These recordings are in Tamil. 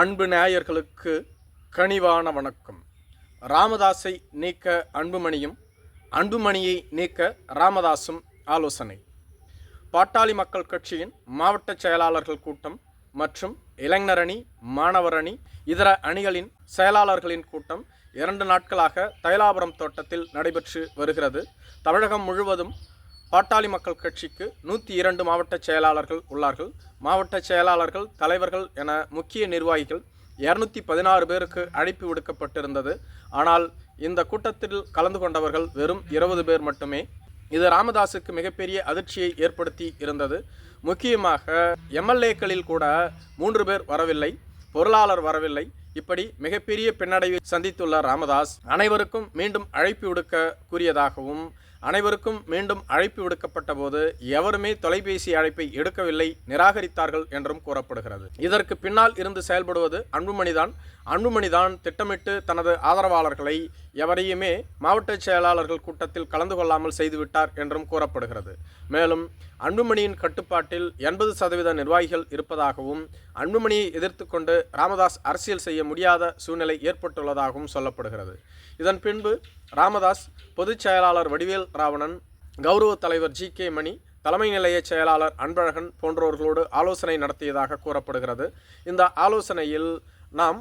அன்பு நேயர்களுக்கு கனிவான வணக்கம். ராமதாஸை நீக்க அன்புமணியும் அன்புமணியை நீக்க ராமதாஸும் ஆலோசனை. பாட்டாளி மக்கள் கட்சியின் மாவட்ட செயலாளர்கள் கூட்டம் மற்றும் இளைஞர் அணி மாணவர் அணி இதர அணிகளின் செயலாளர்களின் கூட்டம் இரண்டு நாட்களாக தைலாபுரம் தோட்டத்தில் நடைபெற்று வருகிறது. தமிழகம் முழுவதும் பாட்டாளி மக்கள் கட்சிக்கு நூற்றி இரண்டு மாவட்ட செயலாளர்கள் உள்ளார்கள். மாவட்ட செயலாளர்கள் தலைவர்கள் என முக்கிய நிர்வாகிகள் இரநூத்தி பதினாறு பேருக்கு அழைப்பு விடுக்கப்பட்டிருந்தது. ஆனால் இந்த கூட்டத்தில் கலந்து கொண்டவர்கள் வெறும் இருபது பேர் மட்டுமே. இது ராமதாஸுக்கு மிகப்பெரிய அதிர்ச்சியை ஏற்படுத்தி இருந்தது. முக்கியமாக எம்எல்ஏக்களில் கூட மூன்று பேர் வரவில்லை பொருளாளர் வரவில்லை. இப்படி மிகப்பெரிய பின்னடைவை சந்தித்துள்ள ராமதாஸ் அனைவருக்கும் மீண்டும் அழைப்பு விடுக்க கூறியதாகவும் அனைவருக்கும் மீண்டும் அழைப்பு விடுக்கப்பட்ட போது எவருமே தொலைபேசி அழைப்பை எடுக்கவில்லை நிராகரித்தார்கள் என்றும் கூறப்படுகிறது. இதற்கு பின்னால் இருந்து செயல்படுவது அன்புமணிதான். அன்புமணிதான் திட்டமிட்டு தனது ஆதரவாளர்களை எவரையுமே மாவட்ட செயலாளர்கள் கூட்டத்தில் கலந்து கொள்ளாமல் செய்துவிட்டார் என்றும் கூறப்படுகிறது. மேலும் அன்புமணியின் கட்டுப்பாட்டில் எண்பது சதவீத நிர்வாகிகள் இருப்பதாகவும் அன்புமணியை எதிர்த்து கொண்டு ராமதாஸ் அரசியல் செய்ய முடியாத சூழ்நிலை ஏற்பட்டுள்ளதாகவும் சொல்லப்படுகிறது. இதன் பின்பு ராமதாஸ் பொதுச் செயலாளர் வடிவேல் ராவணன் கௌரவ தலைவர் ஜி கே மணி தலைமை நிலைய செயலாளர் அன்பழகன் போன்றவர்களோடு ஆலோசனை நடத்தியதாக கூறப்படுகிறது. இந்த ஆலோசனையில் நாம்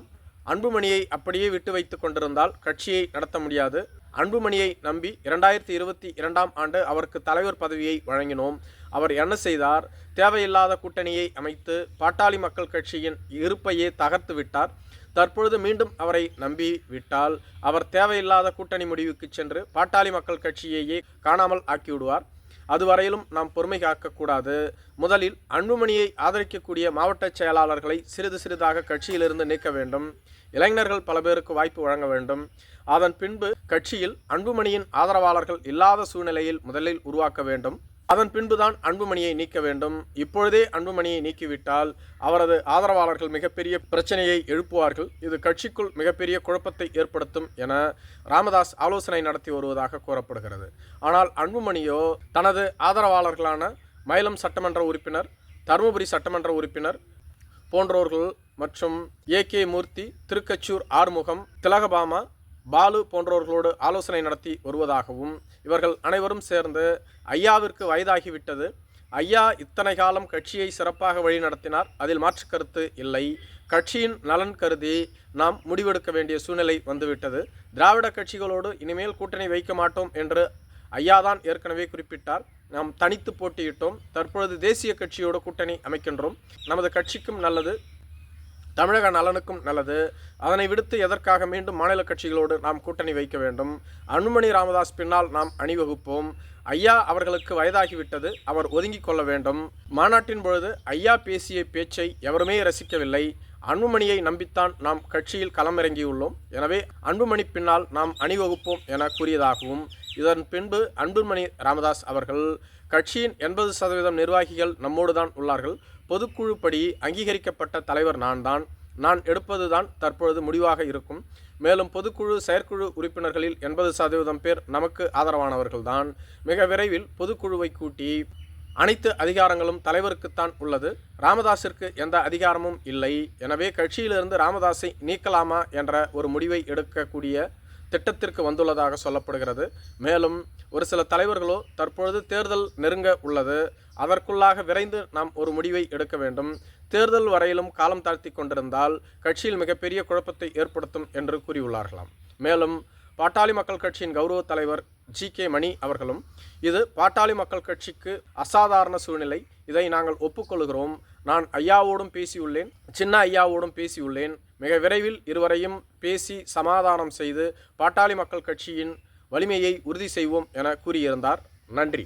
அன்புமணியை அப்படியே விட்டு வைத்து கொண்டிருந்தால் கட்சியை நடத்த முடியாது. அன்புமணியை நம்பி இரண்டாயிரத்தி இருபத்தி இரண்டாம் ஆண்டு அவருக்கு தலைவர் பதவியை வழங்கினோம். அவர் என்ன செய்தார்? தேவையில்லாத கூட்டணியை அமைத்து பாட்டாளி மக்கள் கட்சியின் இருப்பையே தகர்த்து விட்டார். தற்பொழுது மீண்டும் அவரை நம்பி விட்டால் அவர் தேவையில்லாத கூட்டணி முடிவுக்கு சென்று பாட்டாளி மக்கள் கட்சியையே காணாமல் ஆக்கிவிடுவார். அதுவரையிலும் நாம் பொறுமை காக்கக்கூடாது. முதலில் அன்புமணியை ஆதரிக்கக்கூடிய மாவட்ட செயலாளர்களை சிறிது சிறிதாக கட்சியிலிருந்து நீக்க வேண்டும். இளைஞர்கள் பல பேருக்கு வாய்ப்பு வழங்க வேண்டும். அதன் பின்பு கட்சியில் அன்புமணியின் ஆதரவாளர்கள் இல்லாத சூழ்நிலையில் முதலில் உருவாக்க வேண்டும். அதன் பின்புதான் அன்புமணியை நீக்க வேண்டும். இப்பொழுதே அன்புமணியை நீக்கிவிட்டால் அவரது ஆதரவாளர்கள் மிகப்பெரிய பிரச்சனையை எழுப்புவார்கள். இது கட்சிக்குள் மிகப்பெரிய குழப்பத்தை ஏற்படுத்தும் என ராமதாஸ் ஆலோசனை நடத்தி வருவதாக கூறப்படுகிறது. ஆனால் அன்புமணியோ தனது ஆதரவாளர்களான மயிலம் சட்டமன்ற உறுப்பினர் தருமபுரி சட்டமன்ற உறுப்பினர் போன்றோர்கள் மற்றும் ஏ கே மூர்த்தி திருக்கச்சூர் ஆறுமுகம் திலகபாமா பாலு போன்றவர்களோடு ஆலோசனை நடத்தி வருவதாகவும் இவர்கள் அனைவரும் சேர்ந்து ஐயாவிற்கு வயதாகிவிட்டது. ஐயா இத்தனை காலம் கட்சியை சிறப்பாக வழிநடத்தினார். அதில் மாற்று கருத்து இல்லை. கட்சியின் நலன் கருதி நாம் முடிவெடுக்க வேண்டிய சூழ்நிலை வந்துவிட்டது. திராவிட கட்சிகளோடு இனிமேல் கூட்டணி வைக்க மாட்டோம் என்று ஐயாதான் ஏற்கனவே குறிப்பிட்டார். நாம் தனித்து போட்டியிட்டோம். தற்பொழுது தேசிய கட்சியோடு கூட்டணி அமைக்கின்றோம். நமது கட்சிக்கும் நல்லது. தமிழக நலனுக்கும் நல்லது. அதனை விடுத்து எதற்காக மீண்டும் மாநில கட்சிகளோடு நாம் கூட்டணி வைக்க வேண்டும்? அன்புமணி ராமதாஸ் பின்னால் நாம் அணிவகுப்போம். ஐயா அவர்களுக்கு வயதாகிவிட்டது. அவர் ஒதுங்கிக் கொள்ள வேண்டும். மாநாட்டின் பொழுது ஐயா பேசிய பேச்சை எவருமே ரசிக்கவில்லை. அன்புமணியை நம்பித்தான் நாம் கட்சியில் களமிறங்கியுள்ளோம். எனவே அன்புமணி பின்னால் நாம் அணிவகுப்போம் என கூறியதாகவும் இதன் பின்பு அன்புமணி ராமதாஸ் அவர்கள் கட்சியின் எண்பது சதவீதம் நிர்வாகிகள் நம்மோடு தான் உள்ளார்கள். பொதுக்குழுப்படி அங்கீகரிக்கப்பட்ட தலைவர் நான் தான் நான் எடுப்பது தான் தற்பொழுது முடிவாக இருக்கும். மேலும் பொதுக்குழு செயற்குழு உறுப்பினர்களில் எண்பது சதவீதம் பேர் நமக்கு ஆதரவானவர்கள்தான். மிக விரைவில் பொதுக்குழுவை கூட்டி அனைத்து அதிகாரங்களும் தலைவருக்குத்தான் உள்ளது. ராமதாஸிற்கு எந்த அதிகாரமும் இல்லை. எனவே கட்சியிலிருந்து ராமதாஸை நீக்கலாமா என்ற ஒரு முடிவை எடுக்கக்கூடிய திட்டத்திற்கு வந்துள்ளதாக சொல்லப்படுகிறது. மேலும் ஒரு சில தலைவர்களோ தற்பொழுது தேர்தல் நெருங்க உள்ளது. அதற்குள்ளாக விரைந்து நாம் ஒரு முடிவை எடுக்க வேண்டும். தேர்தல் வரையிலும் காலம் தாழ்த்தி கொண்டிருந்தால் கட்சியில் மிகப்பெரிய குழப்பத்தை ஏற்படுத்தும் என்று கூறியுள்ளார்களாம். மேலும் பாட்டாளி மக்கள் கட்சியின் கௌரவ தலைவர் ஜி கே மணி அவர்களும் இது பாட்டாளி மக்கள் கட்சிக்கு அசாதாரண சூழ்நிலை. இதை நாங்கள் ஒப்புக்கொள்கிறோம். நான் ஐயாவோடும் பேசியுள்ளேன். சின்ன ஐயாவோடும் பேசியுள்ளேன். மிக விரைவில் இருவரையும் பேசி சமாதானம் செய்து பாட்டாளி மக்கள் கட்சியின் வலிமையை உறுதி செய்வோம் என கூறியிருந்தார். நன்றி.